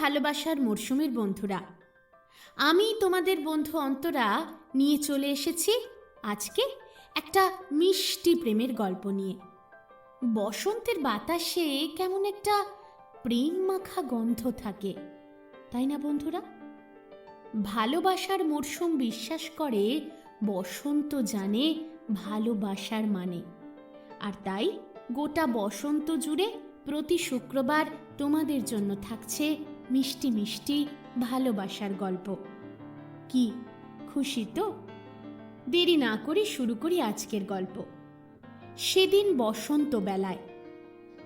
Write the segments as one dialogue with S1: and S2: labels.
S1: ভালোবাসার মরশুমের বন্ধুরা। আমি তোমাদের বন্ধু অন্তরা নিয়ে চলে এসেছি আজকে একটা মিষ্টি প্রেমের গল্প নিয়ে। বসন্তের বাতাসে কেমন একটা প্রেম মাখা গন্ধ থাকে, তাই না বন্ধুরা? ভালোবাসার মরশুম বিশ্বাস করে, বসন্ত জানে ভালোবাসার মানে। আর তাই গোটা বসন্ত জুড়ে প্রতি শুক্রবার তোমাদের জন্য থাকছে মিষ্টি মিষ্টি ভালোবাসার গল্প। কি, খুশি তো? দেরি না করে শুরু করি আজকের গল্প। সেদিন বসন্ত বেলায়।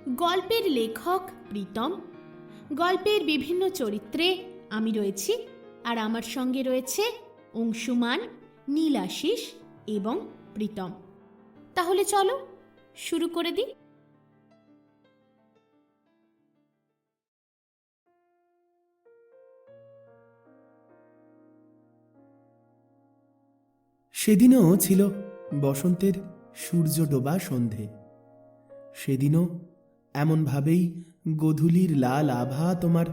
S1: গল্পের লেখক প্রীতম। গল্পের বিভিন্ন চরিত্রে আমি রয়েছি আর আমার সঙ্গে রয়েছে অংশুমান, নীলাশিস এবং প্রীতম। তাহলে চলো, শুরু করে দিই।
S2: সেদিনও ছিল বসন্তের সূর্য ডোবা সন্ধে। সেদিনও এমনভাবেই গধূলির লাল আভা তোমার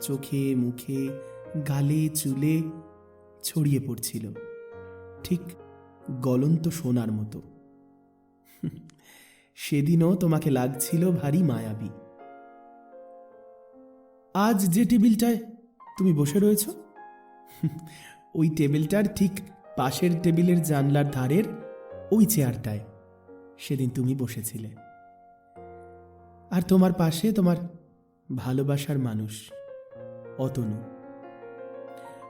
S2: চোখে, মুখে, গালে, চুলে ছড়িয়ে পড়ছিল। ঠিক গলন্ত সোনার মতো। সেদিনও তোমাকে লাগছিল ভারী মায়াবী। আজ যে টেবিলটায় তুমি বসে রয়েছ, ওই টেবিলটার ঠিক পাশের টেবিলের জানলার ধারের ওই চেয়ারটায় সেদিন তুমি বসেছিলে। আর তোমার পাশে তোমার ভালোবাসার মানুষ, অতনু।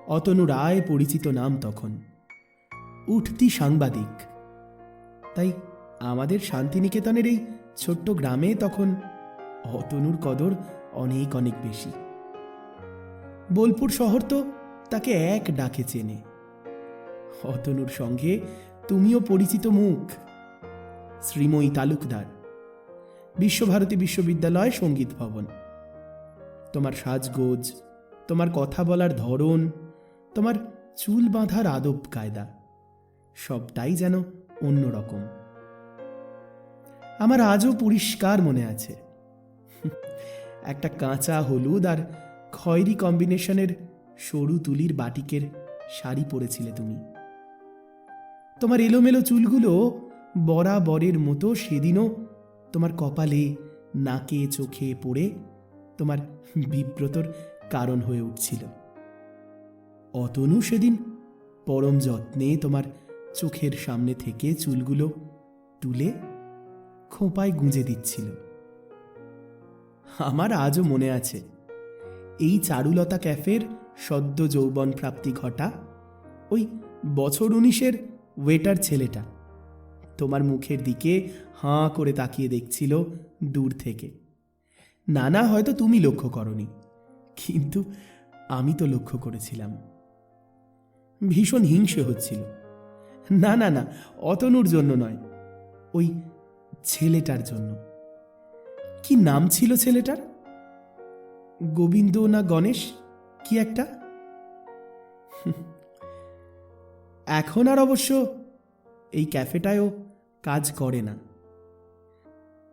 S2: অতনু রায় পরিচিত নাম তখন। উঠতি সাংবাদিক। তাই আমাদের শান্তিনিকেতনের এই ছোট্ট গ্রামে তখন অতনুর কদর অনেক অনেক বেশি। বোলপুর শহর তো তাকে এক ডাকে চেনে। অতনুর সঙ্গে তুমিও পরিচিত মুখ। শ্রীময়ী তালুকদার, বিশ্বভারতী বিশ্ববিদ্যালয় সংগীত ভবন। তোমার সাজগোজ, তোমার কথা বলার ধরন, তোমার চুল বাঁধার আদব কায়দা, সবটাই যেন অন্যরকম। আমার আজও পরিষ্কার মনে আছে। একটা কাঁচা, হলুদ আর খয়েরি কম্বিনেশনের সরু তুলির বাটিকের শাড়ি পরেছিলে তুমি। তোমার এলোমেলো চুলগুলো বরাবরের মতো সেদিনও তোমার কপালে, নাকে, চোখে পড়ে তোমার বিব্রতর কারণ হয়ে উঠছিল। অতনু সেদিন পরম যত্নে তোমার চোখের সামনে থেকে চুলগুলো তুলে খোঁপায় গুঁজে দিচ্ছিল। আমার আজও মনে আছে, এই চারুলতা ক্যাফের সদ্য যৌবন প্রাপ্তি ঘটা ওই বছর উনিশের ওয়েটার ছেলেটা। তোমার মুখের দিকে হাঁ করে তাকিয়ে দেখছিল দূর থেকে। না না, হয়তো তুমি লক্ষ্য করনি, কিন্তু আমি তো লক্ষ্য করেছিলাম। ভীষণ হিংসে হচ্ছিল। না না না, অতনুর জন্য নয়, ওই ছেলেটার জন্য। কি নাম ছিল ছেলেটার? গোবিন্দ না গণেশ, কি একটা? এখন আর অবশ্য এই ক্যাফেটায়ও কাজ করে না।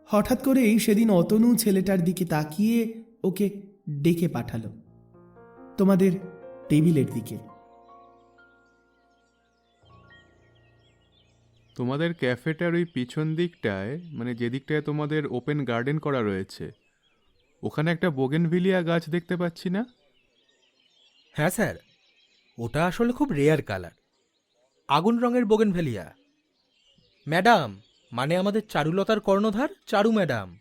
S2: হঠাৎ করেই সেদিন অতনু ছেলেটার দিকে তাকিয়ে ওকে ডেকে পাঠালো তোমাদের টেবিলের দিকে।
S3: তোমাদের ক্যাফেটার ওই পিছন দিকটায় মানে যে দিকটায় তোমাদের ওপেন গার্ডেন করা রয়েছে ওখানে একটা বোগেনভিলিয়া গাছ দেখতে পাচ্ছি না?
S4: হ্যাঁ স্যার ওটা আসলে খুব রেয়ার কালার। আগুন রঙের বোগেন বোগেনভেলিয়া। ম্যাডাম মানে আমাদের চারুলতার কর্ণধার? চারু ম্যাডাম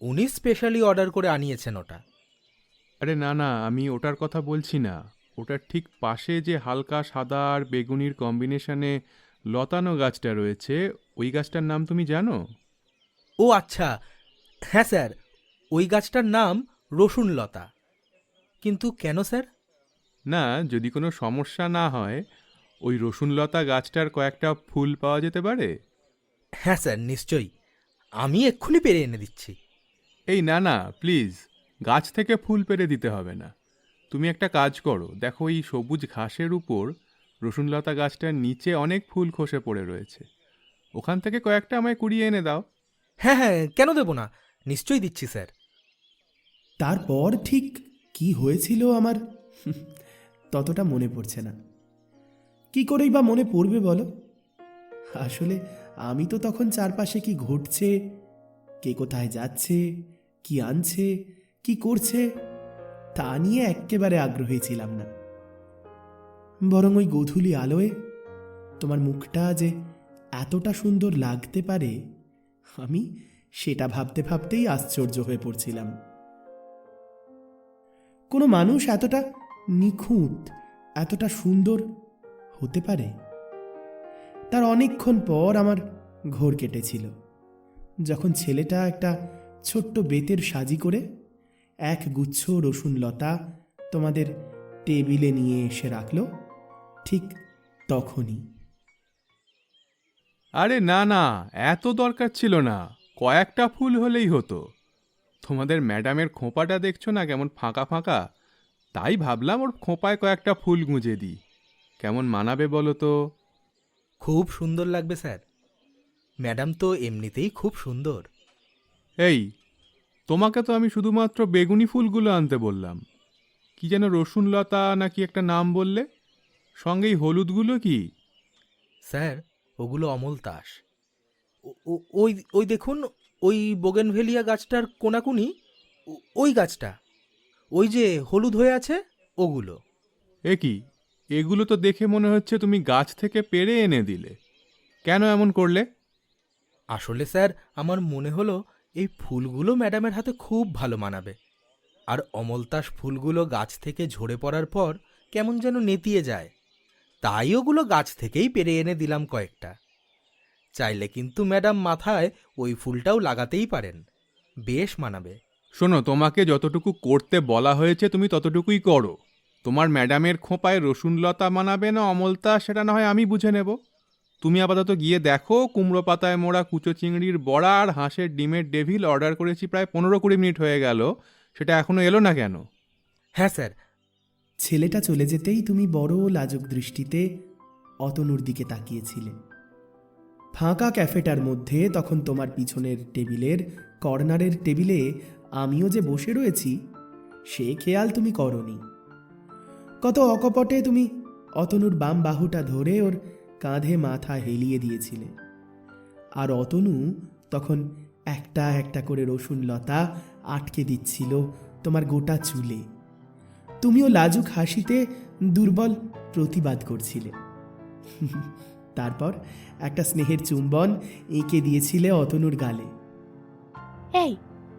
S4: উনি স্পেশালি অর্ডার করে আনিয়েছেন ওটা।
S3: আরে না না আমি ওটার কথা বলছি না। ওটার ঠিক পাশে যে হালকা সাদা আর বেগুনির কম্বিনেশনে লতানো গাছটা রয়েছে ওই গাছটার নাম তুমি জানো?
S4: ও আচ্ছা হ্যাঁ স্যার ওই গাছটার নাম রসুনলতা কিন্তু কেন স্যার?
S3: না যদি কোনো সমস্যা না হয় ওই রসুনলতা গাছটার কয়েকটা ফুল পাওয়া যেতে পারে?
S4: হ্যাঁ স্যার নিশ্চয়ই। আমি এক্ষুনি পেরে এনে দিচ্ছি।
S3: এই না না প্লিজ। গাছ থেকে ফুল পেরে দিতে হবে না। তুমি একটা কাজ করো দেখো এই সবুজ ঘাসের উপর রসুনলতা গাছটার নিচে অনেক ফুল খসে পড়ে রয়েছে। ওখান থেকে কয়েকটা আমায় কুড়িয়ে এনে দাও।
S4: হ্যাঁ হ্যাঁ কেন দেবো না? নিশ্চয়ই দিচ্ছি স্যার।
S2: তারপর ঠিক কি হয়েছিল আমার? ততটা মনে পড়ছে না। কি করেই বা মনে পড়বে বলো? আসলে আমি তো তখন চারপাশে কি ঘটছে, কে কোথায় যাচ্ছে, কি আনছে, কি করছে, তা নিয়ে একেবারে আগ্রহী ছিলাম না। বরং ওই গধূলি আলোয় তোমার মুখটা যে এতটা সুন্দর লাগতে পারে, আমি সেটা ভাবতে ভাবতেই আশ্চর্য হয়ে পড়ছিলাম। কোনো মানুষ এতটা নিখুঁত, এতটা সুন্দর হতে পারে। তার অনেকক্ষণ পর আমার ঘোর কেটেছিল। যখন ছেলেটা একটা ছোট্ট বেতের সাজি করে এক গুচ্ছ রসুন লতা তোমাদের টেবিলে নিয়ে এসে রাখল, ঠিক তখনই।
S3: আরে না না, এত দরকার ছিল না, কয়েকটা ফুল হলেই হতো। তোমাদের ম্যাডামের খোঁপাটা দেখছ না কেমন ফাঁকা ফাঁকা? তাই ভাবলাম ওর খোঁপায় কয়েকটা ফুল গুঁজে দিই। কেমন মানাবে বলো তো?
S4: খুব সুন্দর লাগবে স্যার। ম্যাডাম তো এমনিতেই খুব সুন্দর।
S3: এই তোমাকে তো আমি শুধুমাত্র বেগুনি ফুলগুলো আনতে বললাম। কি যেন রসুনলতা নাকি একটা নাম বললে? সঙ্গে এই হলুদগুলো কি?
S4: স্যার ওগুলো অমল তাস ওই ওই দেখুন ওই বোগেনভেলিয়া গাছটার কোনাকুনি? ওই গাছটা। ওই যে হলুদ হয়ে আছে ওগুলো।
S3: এ কি? এগুলো তো দেখে মনে হচ্ছে তুমি গাছ থেকে পেরে এনে দিলে। কেন এমন করলে?
S4: আসলে স্যার আমার মনে হলো এই ফুলগুলো ম্যাডামের হাতে খুব ভালো মানাবে। আর অমলতাস ফুলগুলো গাছ থেকে ঝরে পড়ার পর কেমন যেন নেতিয়ে যায়। তাই ওগুলো গাছ থেকেই পেরে এনে দিলাম কয়েকটা। চাইলে কিন্তু ম্যাডাম মাথায় ওই ফুলটাও লাগাতেই পারেন। বেশ মানাবে।
S3: শোনো তোমাকে যতটুকু করতে বলা হয়েছে তুমি ততটুকুই করো। তোমার ম্যাডামের খোঁপায় রসুনলতা মানাবে না অমলতা, সেটা না হয় আমি বুঝে নেব। তুমি আপাতত গিয়ে দেখো, কুমড়ো পাতায় মোড়া কুচো চিংড়ির বড়া আর হাঁসের ডিমের ডেভিল অর্ডার করেছি প্রায় পনেরো কুড়ি মিনিট হয়ে গেল। সেটা এখনও এলো না কেন?
S4: হ্যাঁ স্যার।
S2: ছেলেটা চলে যেতেই তুমি বড় লাজুক দৃষ্টিতে অতনুর দিকে তাকিয়েছিলে। ফাঁকা ক্যাফেটার মধ্যে তখন তোমার পিছনের টেবিলের কর্নারের টেবিলে আমিও যে বসে রয়েছি, সে খেয়াল তুমি করনি। কত অকপটে তুমি। অতনুর বাম বাহুটা ধরে ওর কাঁধে মাথা হেলিয়ে দিয়েছিলে। আর অতনু তখন একটা একটা করে রসুন লতা আটকে দিচ্ছিল তোমার গোটা চুলে। তুমিও লাজুক হাসিতে দুর্বল প্রতিবাদ করছিলে। তারপর একটা স্নেহের চুম্বন এঁকে দিয়েছিলে অতনুর গালে।
S1: এই,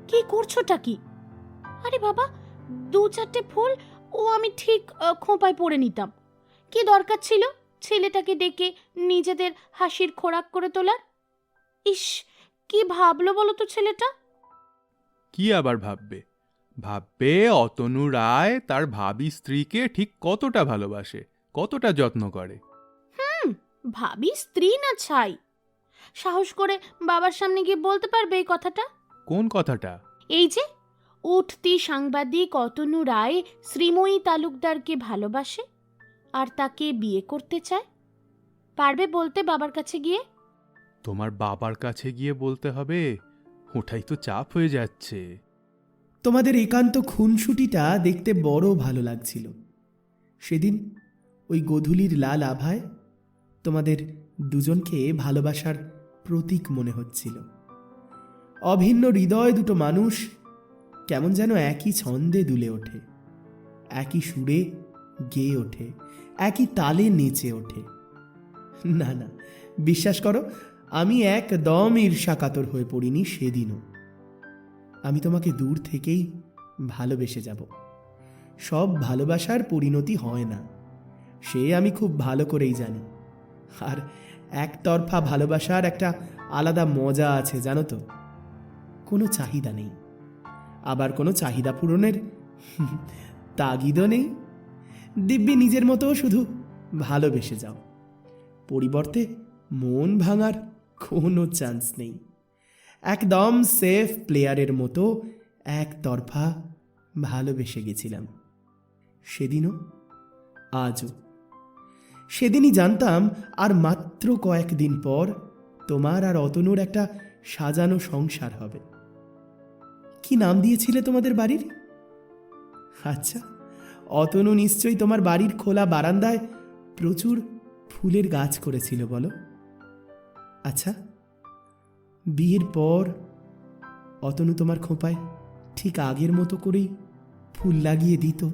S1: কি করছোটা কি? আরে বাবা, দু চারটে ফুল ও আমি ঠিক খোঁপায় পড়ে নিতাম। কি দরকার ছিল ছেলেটাকে ডেকে নিজেদের হাসির খোরাক করে তোলার? ইস কি ভাবলো বলো তো ছেলেটা?
S3: কি আবার ভাববে? ভাববে অতনু রায় তার ভাবি স্ত্রীকে ঠিক কতটা ভালোবাসে কতটা যত্ন করে।
S1: হুম ভাবি স্ত্রী না ছাই। সাহস করে বাবার সামনে গিয়ে বলতে পারবে এই কথাটা?
S3: কোন কথাটা?
S1: এই যে উঠতি সাংবাদিক অতনু রায় শ্রীময়ী তালুকদারকে ভালোবাসে আর তাকে বিয়ে করতে চায়। পারবে বলতে বাবার কাছে গিয়ে?
S3: তোমার বাবার কাছে গিয়ে বলতে হবে ওটাই তো চাপ হয়ে যাচ্ছে।
S2: তোমাদের একান্ত খুনসুটিটা দেখতে বড় ভালো লাগছিল। সেদিন ওই গধূলির লাল আভায় তোমাদের দুজনকে ভালোবাসার প্রতীক মনে হচ্ছিল। অভিন্ন হৃদয় দুটো মানুষ কেমন যেন একই ছন্দে দুলে ওঠে, একই সুরে গেয়ে ওঠে, একই তালে নেচে ওঠে। না না, বিশ্বাস করো, আমি একদম ঈর্ষাকাতর হয়ে পড়িনি সেদিনও। আমি তোমাকে দূর থেকেই ভালোবেসে যাব। সব ভালোবাসার পরিণতি হয় না, সে আমি খুব ভালো করেই জানি। আর একতরফা ভালোবাসার একটা আলাদা মজা আছে, জানো তো? কোনো চাহিদা নেই। আবার কোনো চাহিদা পূরণের? তাগিদও নেই। দিব্যি নিজের মতো শুধু ভালোবেসে যাও। পরিবর্তে মন ভাঙার কোনো চান্স নেই। একদম সেফ প্লেয়ারের মতো একতরফা ভালোবেসে গেছিলাম। সেদিনও, আজও। সেদিনই জানতাম আর মাত্র কয়েকদিন পর তোমার আর অতনুর একটা সাজানো সংসার হবে। কি নাম দিয়েছিলে তোমাদের বাড়ির? আচ্ছা অতনু নিশ্চয়ই তোমার বাড়ির খোলা বারান্দায় প্রচুর ফুলের গাছ করেছিল, বলো। আচ্ছা বিয়ের পর অতনু তোমার খোঁপায় ঠিক আগের মতো করেই ফুল লাগিয়ে দিত।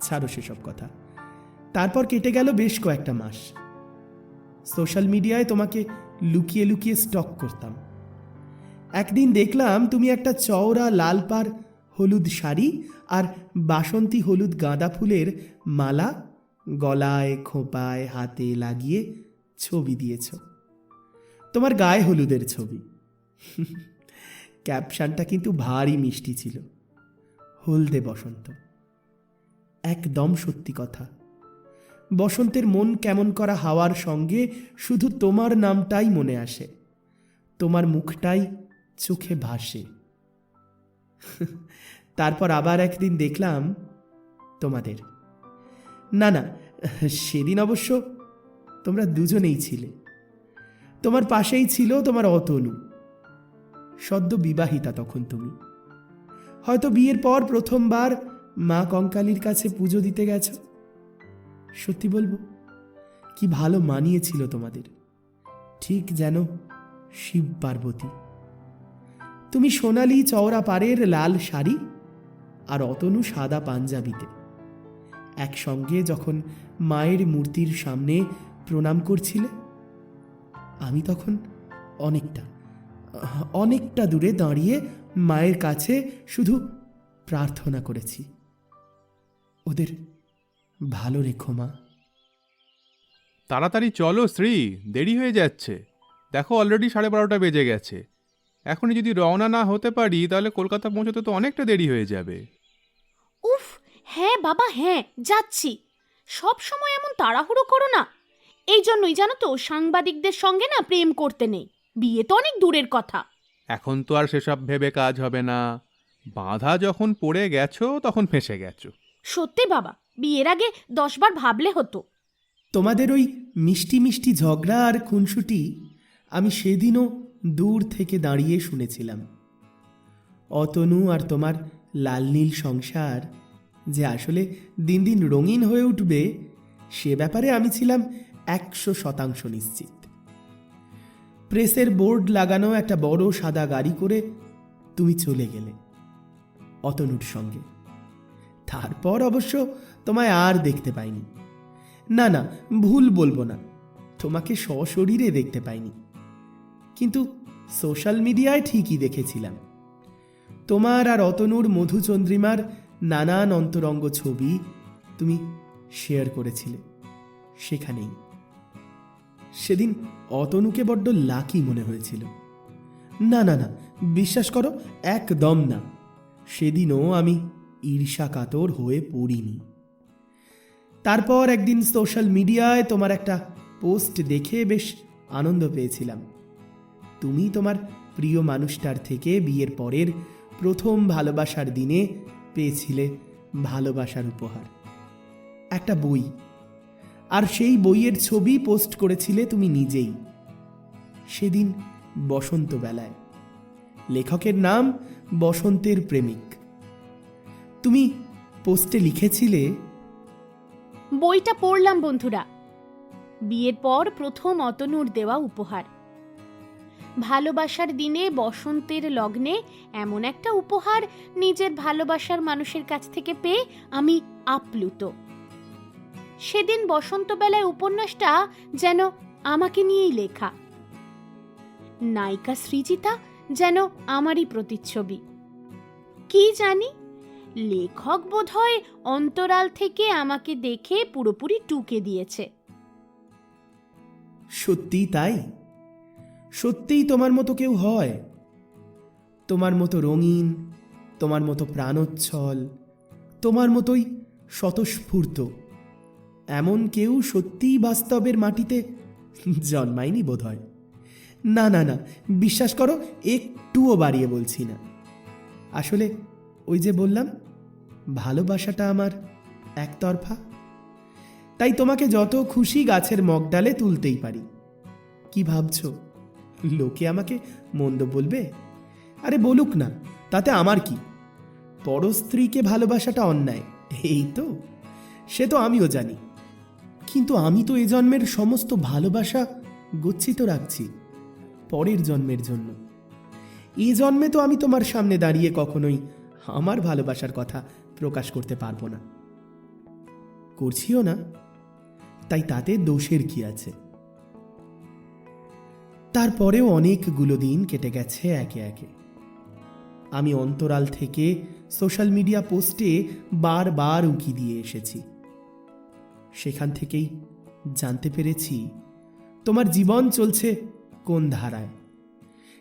S2: ছাড়ো সেসব কথা। তারপর কেটে গেল বেশ কয়েকটা মাস। সোশ্যাল মিডিয়ায় তোমাকে লুকিয়ে লুকিয়ে স্টক করতাম। একদিন দেখলাম তুমি একটা চওড়া লাল পার হলুদ শাড়ি আর বাসন্তী হলুদ গাঁদা ফুলের মালা গলায়, খোঁপায়, হাতে লাগিয়ে ছবি দিয়েছ। তোমার গায়ে হলুদের ছবি। ক্যাপশনটা কিন্তু ভারী মিষ্টি ছিল। হলদে বসন্ত। একদম সত্যি কথা। বসন্তের মন কেমন করা হাওয়ার সঙ্গে শুধু তোমার নামটাই মনে আসে। তোমার মুখটাই চোখে ভাসে। তারপর আবার একদিন দেখলাম তোমাদের। না না, সেদিন অবশ্য তোমরা দুজনেই ছিলে। তোমার পাশেই ছিল তোমার অতনু। সদ্য বিবাহিতা তখন তুমি। হয়তো বিয়ের পর প্রথমবার মা কঙ্কালির কাছে পুজো দিতে গেছো। সত্যি বলব? কি ভালো মানিয়েছিল তোমাদের। ঠিক যেন শিব পার্বতী। তুমি সোনালি চওড়া পাড়ের লাল শাড়ি আর অতনু সাদা পাঞ্জাবিতে। একসঙ্গে যখন মায়ের মূর্তির সামনে প্রণাম করছিলে, আমি তখন অনেকটা অনেকটা দূরে দাঁড়িয়ে মায়ের কাছে শুধু প্রার্থনা করেছি। ওদের ভালো রেখো মা।
S3: তাড়াতাড়ি চলো শ্রী। দেরি হয়ে যাচ্ছে। দেখো অলরেডি সাড়ে বারোটা বেজে গেছে। এখনই যদি রওনা না হতে পারি তাহলে কলকাতা পৌঁছতে তো অনেকটা দেরি হয়ে যাবে।
S1: উফ হ্যাঁ বাবা হ্যাঁ যাচ্ছি। সব সময় এমন তাড়াহুড়ো করো না। এই জন্যই জানো তো সাংবাদিকদের সঙ্গে না প্রেম করতে নেই। বিয়ে তো অনেক দূরের কথা।
S3: এখন তো আর সেসব ভেবে কাজ হবে না। বাধা যখন পড়ে গেছো তখন ফেঁসে গেছো।
S1: সত্যি বাবা। বিয়ের আগে দশবার ভাবলে হতো।
S2: তোমাদের ওই মিষ্টি মিষ্টি ঝগড়া আর খুনসুটি আমি সেদিনও দূর থেকে দাঁড়িয়ে শুনেছিলাম। অতনু আর তোমার লাল নীল সংসার যে আসলে দিন দিন রঙিন হয়ে উঠবে, সে ব্যাপারে আমি ছিলাম একশো শতাংশ নিশ্চিত। প্রেসের বোর্ড লাগানো একটা বড় সাদা গাড়ি করে তুমি চলে গেলে অতনুর সঙ্গে। তারপর অবশ্য তোমায় আর দেখতে পাইনি। না না, ভুল বলব না, তোমাকে সশরীরে দেখতে পাইনি। কিন্তু সোশ্যাল মিডিয়ায় ঠিকই দেখেছিলাম। তোমার আর অতনুর মধুচন্দ্রিমার নানান অন্তরঙ্গ ছবি তুমি শেয়ার করেছিলে সেখানেই। সেদিন অতনুকে বড্ড লাকি মনে হয়েছিল। না না না, বিশ্বাস করো, একদম না। সেদিনও আমি ঈর্ষা কাতর হয়ে পড়িনি। তারপর একদিন সোশ্যাল মিডিয়ায় তোমার একটা পোস্ট দেখে বেশ আনন্দ পেয়েছিলাম। তুমি তোমার প্রিয় মানুষটার থেকে বিয়ের পরের প্রথম ভালোবাসার দিনে পেয়েছিলে ভালোবাসার উপহার। একটা বই। আর সেই বইয়ের ছবি পোস্ট করেছিলে তুমি নিজেই। সেদিন বসন্ত বেলায় লেখকের নাম বসন্তের প্রেমিক। তুমি পোস্টে লিখেছিলে?
S1: বইটা পড়লাম বন্ধুরা। বিয়ের পর প্রথম অতনুর দেওয়া উপহার। ভালোবাসার দিনে, বসন্তের লগ্নে এমন একটা উপহার নিজের ভালোবাসার মানুষের কাছ থেকে পেয়ে আমি আপ্লুত। সেদিন বসন্তবেলায় উপন্যাসটা যেন আমাকে নিয়েই লেখা। নায়িকা সৃজিতা যেন আমারই প্রতিচ্ছবি। কি জানি লেখক বোধহয় অন্তরাল থেকে আমাকে দেখে পুরোপুরি টুকে দিয়েছে।
S2: সত্যি তাই? সত্যিই তোমার মতো কেউ হয়? তোমার মতো রঙিন, তোমার মতো প্রাণোচ্ছল, তোমার মতোই স্বতঃস্ফূর্ত। এমন কেউ সত্যিই বাস্তবের মাটিতে জন্মায়নি বোধ হয় না না না, বিশ্বাস করো, একটুও বাড়িয়ে বলছি না। আসলে ওই যে বললাম, ভালোবাসাটা আমার একতরফা। তাই তোমাকে যত খুশি গাছের মগডালে তুলতেই পারি। কি ভাবছ? লোকে আমাকে মন্দ বলবে? আরে বলুক না, তাতে আমার কি? পর স্ত্রীকে ভালোবাসাটা অন্যায়, এই তো? সে তো আমিও জানি। কিন্তু আমি তো এ জন্মের সমস্ত ভালোবাসা গচ্ছিত রাখছি, পরের জন্মের জন্য। এই জন্মে তো আমি তোমার সামনে দাঁড়িয়ে কখনোই আমার ভালোবাসার কথা প্রকাশ করতে পারব না। করছিও না, তাই তাতে দোষের কি আছে? তারপরেও অনেকগুলো দিন কেটে গেছে একে একে। আমি অন্তরাল থেকে সোশ্যাল মিডিয়া পোস্টে বারবার উঁকি দিয়ে এসেছি। সেখান থেকেই জানতে পেরেছি, তোমার জীবন চলছে কোন ধারায়?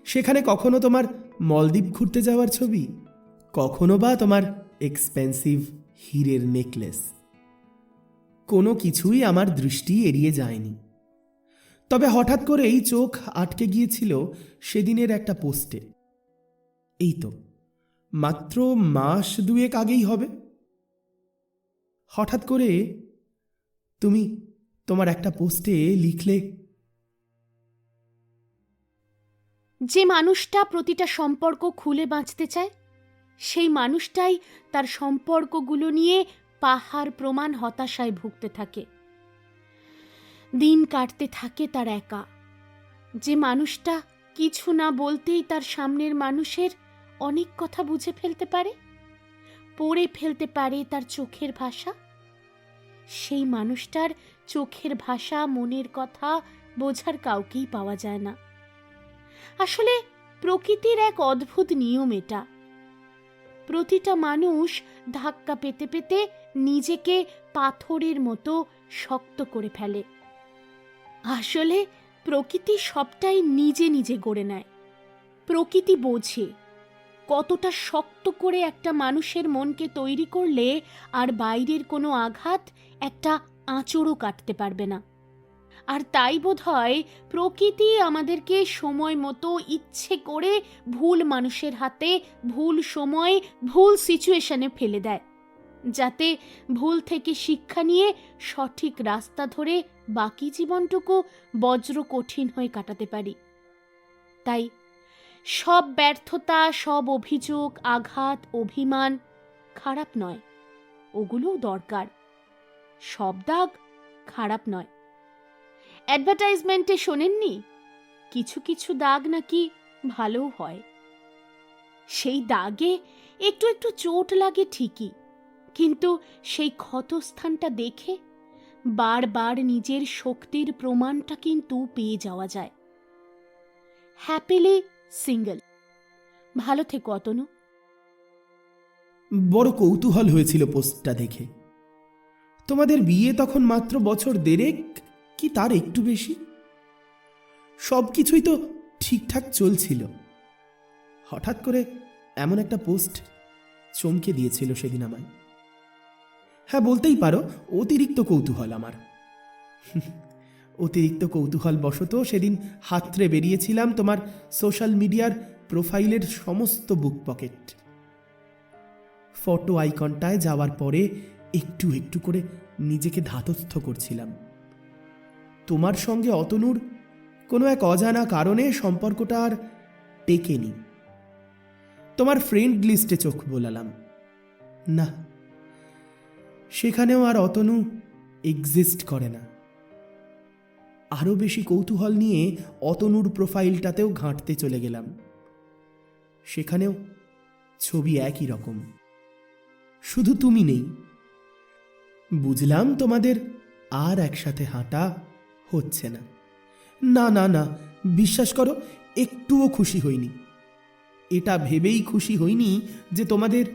S2: সেখানে কখনো তোমার মলদ্বীপ ঘুরতে যাওয়ার ছবি? কখনো বা তোমার এক্সপেন্সিভ হীরের নেকলেস কোনো কিছুই আমার দৃষ্টি এড়িয়ে যায়নি। তবে হঠাৎ করেই চোখ আটকে গিয়েছিল সেদিনের একটা পোস্টে এই তো, মাত্র মাস দুয়েক আগেই হবে। হঠাৎ করে তুমি তোমার একটা পোস্টে লিখলে,
S1: যে মানুষটা প্রতিটা সম্পর্ক খুলে বাঁচতে চায় সেই মানুষটাই তার সম্পর্কগুলো নিয়ে পাহাড় প্রমাণ হতাশায় ভুগতে থাকে। দিন কাটতে থাকে তার একা। যে মানুষটা কিছু না বলতেই তার সামনের মানুষের অনেক কথা বুঝে ফেলতে পারে, পড়ে ফেলতে পারে তার চোখের ভাষা। সেই মানুষটার চোখের ভাষা, মনের কথা বোঝার কাউকেই পাওয়া যায় না। আসলে প্রকৃতির এক অদ্ভুত নিয়ম এটা। প্রতিটা মানুষ ধাক্কা পেতে পেতে নিজেকে পাথরের মতো শক্ত করে ফেলে। আসলে প্রকৃতি সবটাই নিজে নিজে গড়ে নেয়। প্রকৃতি বোঝে কতটা শক্ত করে একটা মানুষের মনকে তৈরি করলে আর বাইরের কোনো আঘাত একটা আঁচড়ও কাটতে পারবে না। আর তাই বোধ হয় প্রকৃতি আমাদেরকে সময় মতো ইচ্ছে করে ভুল মানুষের হাতে ভুল সময়ে, ভুল সিচুয়েশনে ফেলে দেয়। যাতে ভুল থেকে শিক্ষা নিয়ে সঠিক রাস্তা ধরে বাকি জীবনটুকু বজ্র কঠিন হয়ে কাটাতে পারি। তাই সব ব্যর্থতা, সব অভিযোগ, আঘাত, অভিমান খারাপ নয়, ওগুলোও দরকার। সব দাগ খারাপ নয়। অ্যাডভার্টাইজমেন্টে শোনেননি? কিছু কিছু দাগ নাকি ভালোও হয়। সেই দাগে একটু একটু চোট লাগে ঠিকই, কিন্তু সেই ক্ষতস্থানটা দেখে বারবার নিজের শক্তির প্রমাণটা কিন্তু পেয়ে যাওয়া যায়। Happily single. ভালো থেকো, অতনু।
S2: বড় কৌতূহল হয়েছিল পোস্টটা দেখে। তোমাদের বিয়ে তখন মাত্র বছর দেড়েক কি তার একটু বেশি? সব কিছুই তো ঠিকঠাক চলছিল। হঠাৎ করে এমন একটা পোস্ট চমকে দিয়েছিল সেদিন আমায়। হ্যাঁ বলতেই পারো, অতিরিক্ত কৌতূহল আমার। অতিরিক্ত কৌতূহল বশত সেদিন হাতড়ে বেরিয়েছিলাম তোমার সোশ্যাল মিডিয়ার প্রোফাইলের সমস্ত বুক পকেট। ফটো আইকনটায় যাওয়ার পরে একটু একটু করে নিজেকে ধাতস্থ করছিলাম। তোমার সঙ্গে অতনুর কোনো এক অজানা কারণে সম্পর্কটা আর টেকেনি। তোমার ফ্রেন্ড লিস্টে চোখ বোলালাম। না, সেখানেও আর অতনু এক্সিস্ট করে না। আরও বেশি কৌতূহল নিয়ে অতনুর প্রোফাইলটাতেও ঘাঁটতে চলে গেলাম। সেখানেও ছবি একই রকম। শুধু তুমি নেই। বুঝলাম তোমাদের আর একসাথে হাঁটা হচ্ছে না। না না না, বিশ্বাস করো, একটুও খুশি হইনি। এটা ভেবেই খুশি হইনি যে তোমাদের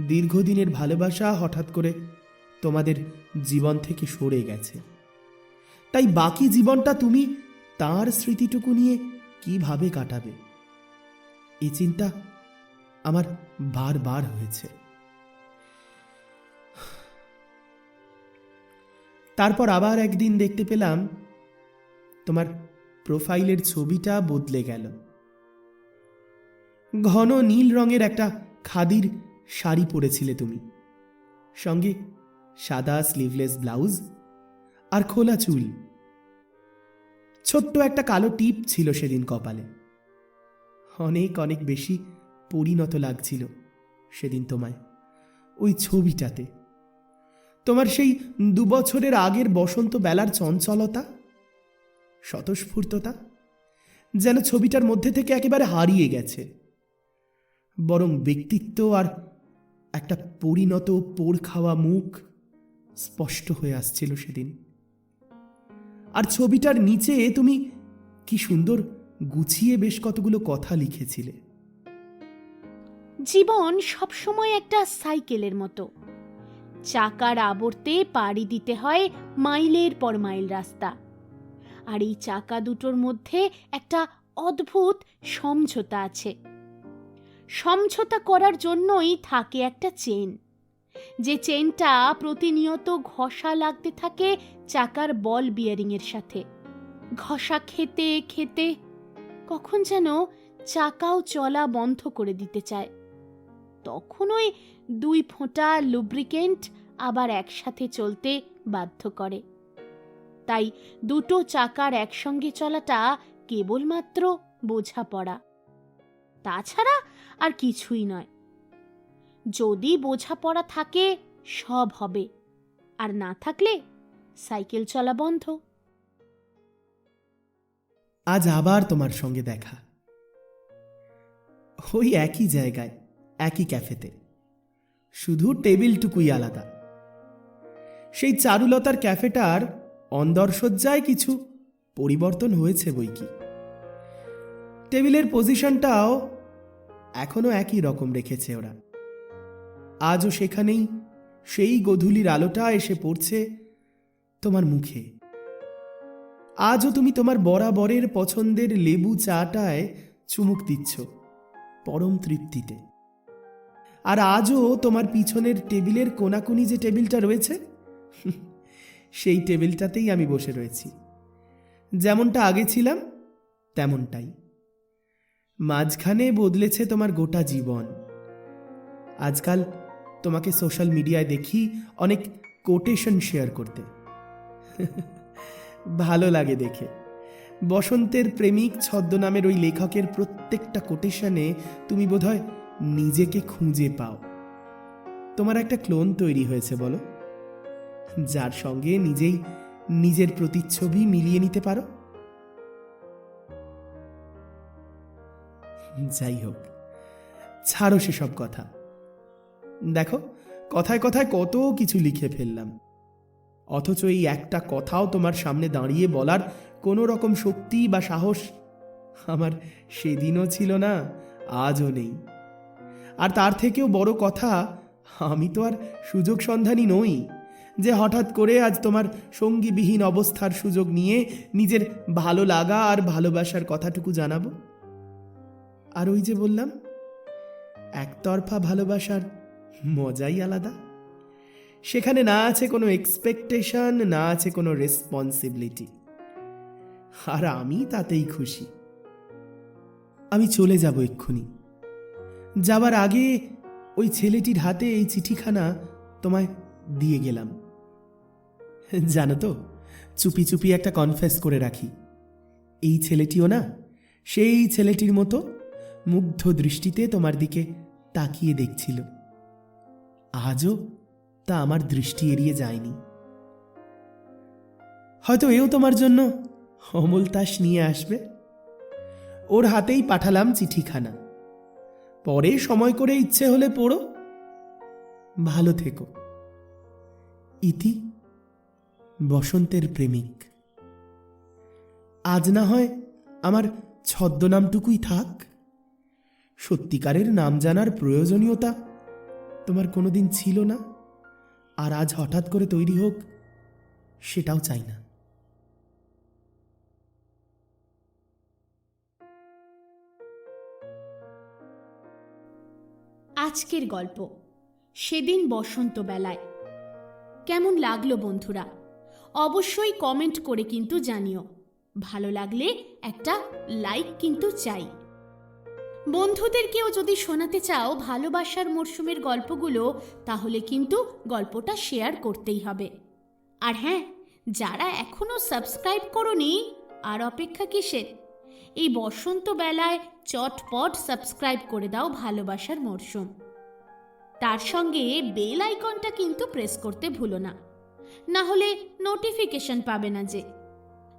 S2: দীর্ঘদিনের ভালোবাসা হঠাৎ করে তোমাদের জীবন থেকে সরে গেছে। তাই বাকি জীবনটা তুমি তার স্মৃতিটুকু নিয়ে কীভাবে কাটাবে? এই চিন্তা আমার বারবার হয়েছে। তারপর আবার একদিন দেখতে পেলাম তোমার প্রোফাইলের ছবিটা বদলে গেল। ঘন নীল রঙের একটা খাদির শাড়ি পরেছিলে তুমি। সঙ্গে সাদা স্লিভলেস ব্লাউজ আর খোলা চুল। ছোট্ট একটা কালো টিপ ছিল সেদিন কপালে। অনেক অনেক বেশি পরিণত লাগছিল সেদিন তোমায় ওই ছবিটাতে। তোমার সেই দুবছরের আগের বসন্ত বেলার চঞ্চলতা স্বতঃস্ফূর্ততা? যেন ছবিটার মধ্যে থেকে একেবারে হারিয়ে গেছে। বরং ব্যক্তিত্ব আর একটা পরিণত পোড় খাওয়া মুখ স্পষ্ট হয়ে আসছিল সেদিন। আর ছবিটার নিচে তুমি কি সুন্দর গুছিয়ে বেশ কতগুলো কথা লিখেছিলে।
S1: জীবন সবসময় একটা সাইকেলের মতো। চাকার আবর্তে পাড়ি দিতে হয় মাইলের পর মাইল রাস্তা। আর এই চাকা দুটোর মধ্যে একটা অদ্ভুত সমঝোতা আছে। সমঝোতা করার জন্যই থাকে একটা চেন। যে চেনটা প্রতিনিয়ত ঘষা লাগতে থাকে চাকার বল বিয়ারিংয়ের সাথে। ঘষা খেতে খেতে কখন যেন চাকাও চলা বন্ধ করে দিতে চায়। তখন ওই দুই ফোঁটা লুব্রিকেন্ট আবার একসাথে চলতে বাধ্য করে। তাই দুটো চাকার একসঙ্গে চলাটা কেবলমাত্র বোঝাপড়া। তাছাড়া আর কিছুই নয়। যদি বোঝাপড়া থাকে, সব হবে। আর না থাকলে, সাইকেল চলা বন্ধ।
S2: আজ আবার তোমার সঙ্গে দেখা। ওই একই জায়গায়, একই ক্যাফেতে। শুধু টেবিলটুকুই আলাদা। সেই চারুলতার ক্যাফেটার অন্দরসজ্জায় কিছু পরিবর্তন হয়েছে বই কি? টেবিলের পজিশনটাও এখনও একই রকম রেখেছে ওরা। আজও সেখানেই সেই গধূলির আলোটা এসে পড়ছে তোমার মুখে। আজও তুমি তোমার বরাবরের পছন্দের লেবু চাটায় চুমুক দিচ্ছ পরম তৃপ্তিতে। আর আজও তোমার পিছনের টেবিলের কোনাকুনি যে টেবিলটা রয়েছে সেই টেবিলটাতেই আমি বসে রয়েছি। যেমনটা আগে ছিলাম, তেমনটাই। মাঝখানে বদলেছে তোমার গোটা জীবন। আজকাল তোমাকে সোশ্যাল মিডিয়ায় দেখি অনেক কোটেশন শেয়ার করতে। ভালো লাগে দেখে। বসন্তের প্রেমিক ছদ্মনামের ওই লেখকের প্রত্যেকটা কোটেশনে তুমি বোধহয় নিজেকে খুঁজে পাও। তোমার একটা ক্লোন তৈরি হয়েছে, বলো। যার সঙ্গে নিজেই নিজের প্রতিচ্ছবি মিলিয়ে নিতে পারো। যাই হোক, ছাড়ো সেসব কথা। দেখো, কথায় কথায় কত কিছু লিখে ফেললাম। অথচ এই একটা কথাও তোমার সামনে দাঁড়িয়ে বলার কোনো রকম শক্তি বা সাহস আমার সেদিনও ছিল না, আজও নেই। আর তার থেকেও বড় কথা, আমি তো আর সুযোগ সন্ধানী নই। যে হঠাৎ করে আজ তোমার সঙ্গীবিহীন অবস্থার সুযোগ নিয়ে নিজের ভালো লাগা আর ভালোবাসার কথাটুকু জানাব? আর ওই যে বললাম, একতরফা ভালোবাসার মজাই আলাদা। সেখানে না আছে কোনো এক্সপেকটেশন না আছে কোনো রেসপন্সিবিলিটি আর আমি তাতেই খুশি। আমি চলে যাব এক্ষুনি। যাবার আগে ওই ছেলেটির হাতে এই চিঠিখানা তোমায় দিয়ে গেলাম। জানো তো, চুপি চুপি একটা কনফেস করে রাখি। এই ছেলেটিও না, সেই ছেলেটির মতো মুগ্ধ দৃষ্টিতে তোমার দিকে তাকিয়ে দেখছিল। আজও তা আমার দৃষ্টি এড়িয়ে যায়নি। হয়তো এও তোমার জন্য অমল তাস নিয়ে আসবে। ওর হাতেই পাঠালাম চিঠিখানা। পরে সময় করে ইচ্ছে হলে পড়ো। ভালো থেকো। ইতি বসন্তের প্রেমিক। আজ না হয় আমার ছদ্মনামটুকুই থাক। সত্যিকারের নাম জানার প্রয়োজনীয়তা তোমার কোনোদিন ছিল না, আর আজ হঠাৎ করে তৈরি হোক, সেটাও চাই না।
S1: আজকের গল্প, সেদিন বসন্তবেলায়। কেমন লাগল বন্ধুরা? অবশ্যই কমেন্ট করে কিন্তু জানিও। ভালো লাগলে একটা লাইক কিন্তু চাই। বন্ধুদেরকেও যদি শোনাতে চাও ভালোবাসার মরশুমের গল্পগুলো, তাহলে কিন্তু গল্পটা শেয়ার করতেই হবে। আর হ্যাঁ যারা এখনও সাবস্ক্রাইব করনি, আর অপেক্ষা কিসের? এই বসন্ত বেলায় চটপট সাবস্ক্রাইব করে দাও ভালোবাসার মরশুম। তার সঙ্গে বেল আইকনটা কিন্তু প্রেস করতে ভুলো না। না হলে নোটিফিকেশন পাবে না যে।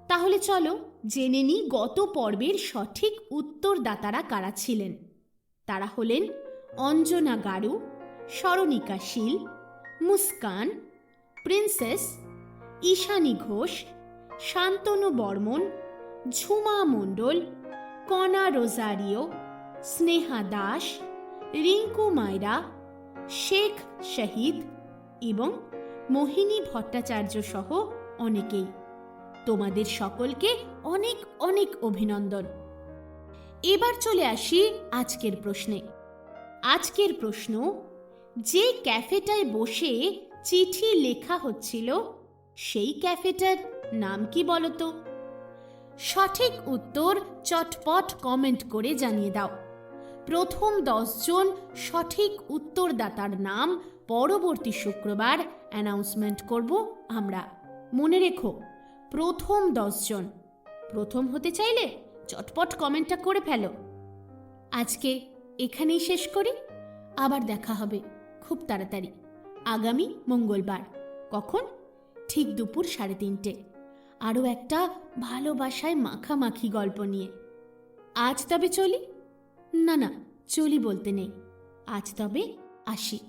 S1: তাহলে চলো জেনে নিই গত পর্বের সঠিক উত্তরদাতারা কারা ছিলেন। তারা হলেন অঞ্জনা গারু, স্মরণিকা শীল, মুস্কান, প্রিন্সেস, ঈশানী ঘোষ, শান্তনু বর্মন, ঝুমা মণ্ডল, কণা রোজারিও, স্নেহা দাস, রিঙ্কু মায়রা শেখ শহীদ এবং মোহিনী ভট্টাচার্য সহ অনেকেই। তোমাদের সকলকে অনেক অনেক অভিনন্দন। এবার চলে আসি আজকের প্রশ্নে। আজকের প্রশ্ন, যে ক্যাফেটায় বসে চিঠি লেখা হচ্ছিল, সেই ক্যাফেটার নাম কি বলতো? সঠিক উত্তর চটপট কমেন্ট করে জানিয়ে দাও। প্রথম দশজন সঠিক উত্তরদাতার নাম পরবর্তী শুক্রবার অ্যানাউন্সমেন্ট করব আমরা। মনে রেখো, প্রথম দশজন প্রথম হতে চাইলে চটপট কমেন্টটা করে ফেলো। আজকে এখানেই শেষ করি। আবার দেখা হবে খুব তাড়াতাড়ি। আগামী মঙ্গলবার, কখন? ঠিক দুপুর সাড়ে তিনটে। আরও একটা ভালোবাসায় মাখামাখি গল্প নিয়ে। আজ তবে চলি? না না, চলি বলতে নেই। আজ তবে আসি।